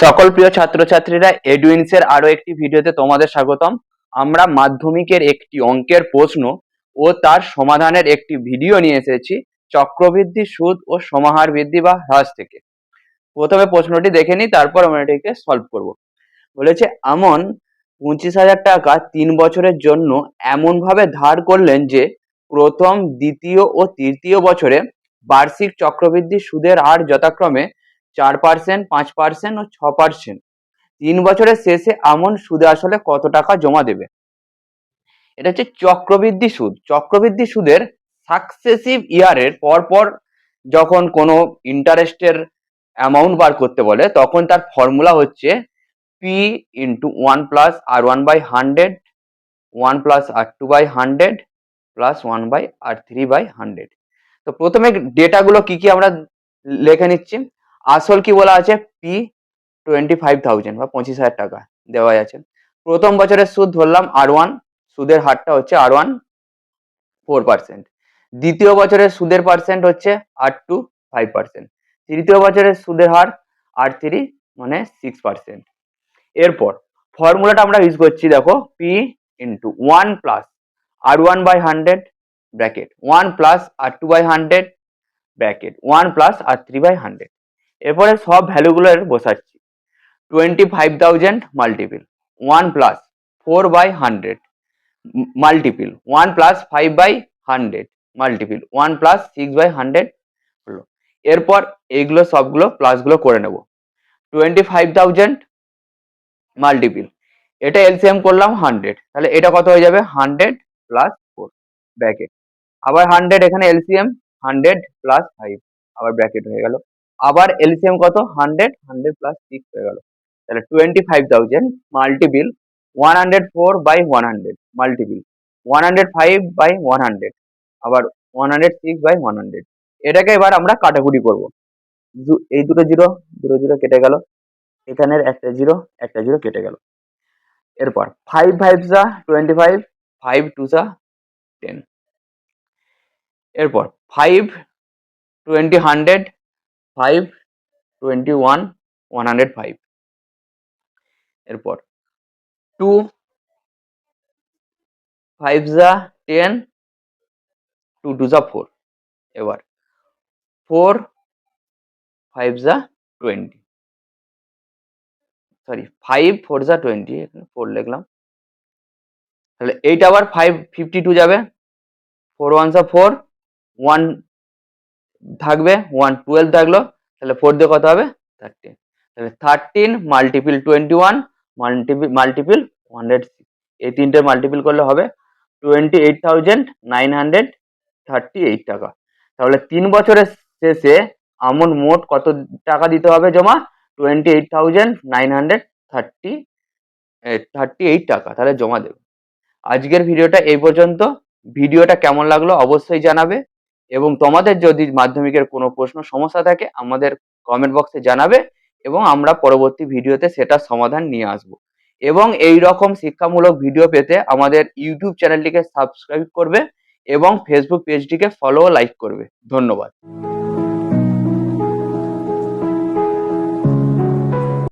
সকল প্রিয় ছাত্রছাত্রীরা এডুইন্স এর আরও একটি ভিডিওতে তোমাদের স্বাগতম। আমরা মাধ্যমিকের একটি অঙ্কের প্রশ্ন ও তার সমাধানের একটি ভিডিও নিয়ে এসেছি, চক্রবৃদ্ধি, সুদ ও সমাহার বৃদ্ধি বা হ্রাস থেকে। প্রথমে প্রশ্নটি দেখে নিই, তারপর আমরা এটিকে সলভ করব। বলেছে, আমন পঁচিশ হাজার টাকা তিন বছরের জন্য এমন ভাবে ধার করলেন যে প্রথম, দ্বিতীয় ও তৃতীয় বছরে বার্ষিক চক্রবৃদ্ধি সুদের হার যথাক্রমে চার পার্সেন্ট পাঁচ পার্সেন্ট ও ছ পার্সেন্ট তিন বছরের শেষে আমন সুদে আসলে কত টাকা জমা দেবে? এটা হচ্ছে চক্রবৃদ্ধি সুদ। চক্রবৃদ্ধি সুদের সাকসেসিভ ইয়ারের পর পর যখন কোনো ইন্টারেস্টের অ্যামাউন্ট বার করতে বলে, তখন তার ফর্মুলা হচ্ছে P into one plus R one by hundred one plus R two by hundred plus one by R three by hundred তো প্রথমে ডেটাগুলো কি কি আমরা লিখে নিচ্ছি? আসল কি বলা আছে? পি টোয়েন্টি ফাইভ থাউজেন্ড বা পঁচিশ হাজার টাকা দেওয়া আছে। প্রথম বছরের সুদ ধরলাম আর ওয়ান সুদের হারটা হচ্ছে আর ওয়ান ফোর পার্সেন্ট দ্বিতীয় বছরের সুদের পার্সেন্ট হচ্ছে আর টু ফাইভ পার্সেন্ট তৃতীয় বছরের সুদের হার আর থ্রি মানে সিক্স পার্সেন্ট এরপর ফর্মুলাটা আমরা ইউজ করছি, দেখো P into one plus R one by hundred bracket one plus R two by hundred bracket one plus R three by hundred এরপরে সব ভ্যালুগুলো বসাচ্ছি। Twenty five thousand multiple one plus four by hundred multiple one plus five by hundred multiple one plus six by hundred হলো। এরপর এইগুলো সবগুলো প্লাসগুলো করে নেব। টোয়েন্টি ফাইভ থাউজেন্ড মাল্টিপিল এটা এলসিএম করলাম হান্ড্রেড তাহলে এটা কত হয়ে যাবে? হান্ড্রেড প্লাস ফোর ব্র্যাকেট আবার হান্ড্রেড এখানে এলসিএম হান্ড্রেড প্লাস ফাইভ আবার ব্র্যাকেট হয়ে গেল। আবার এলসিএম কত? হান্ড্রেড হান্ড্রেড প্লাস সিক্স হয়ে গেল। তাহলে twenty five thousand multiple one hundred four by one hundred multiple one hundred five by one hundred আবার one hundred six by one hundred এটাকে এবার আমরা কাটাকুটি করব। এই দুটো জিরো দুটো জিরো কেটে গেল। এখানের একটা জিরো একটা জিরো কেটে গেল। এরপর ফাইভ ফাইভ যা টোয়েন্টি ফাইভ ফাইভ টু যা টেন এরপর five twenty hundred five twenty one one hundred five এরপর টু ফাইভ যা টেন টু টু যা ফোর এবার ফোর ফাইভ যা টোয়েন্টি সরি ফাইভ ফোর যা টোয়েন্টি এখানে ফোর লিখলাম। তাহলে এইটা আবার ফাইভ ফিফটি টু যাবে। ফোর ওয়ান যা ফোর ওয়ান থাকবে ওয়ান টুয়েলভ থাকল, তাহলে ফোর দিয়ে কত হবে? থার্টিন তাহলে thirteen multiple twenty one multiple multiple hundred এই তিনটে মাল্টিপিল করলে হবে twenty eight thousand nine hundred thirty eight টাকা। তাহলে তিন বছরের শেষে আমন মোট কত টাকা দিতে হবে জমা? Twenty eight thousand nine hundred thirty thirty eight টাকা, তাহলে জমা দেবে। আজকের ভিডিওটা এই পর্যন্ত। ভিডিওটা কেমন লাগল অবশ্যই জানাবে। এবং তোমাদের যদি মাধ্যমিকের কোনো প্রশ্ন সমস্যা থাকে, আমাদের কমেন্ট বক্সে জানাবে এবং আমরা পরবর্তী ভিডিওতে সেটা সমাধান নিয়ে আসব। এবং এই রকম শিক্ষামূলক ভিডিও পেতে আমাদের ইউটিউব চ্যানেলটিকে সাবস্ক্রাইব করবে এবং ফেসবুক পেজটিকে ফলো লাইক করবে। ধন্যবাদ।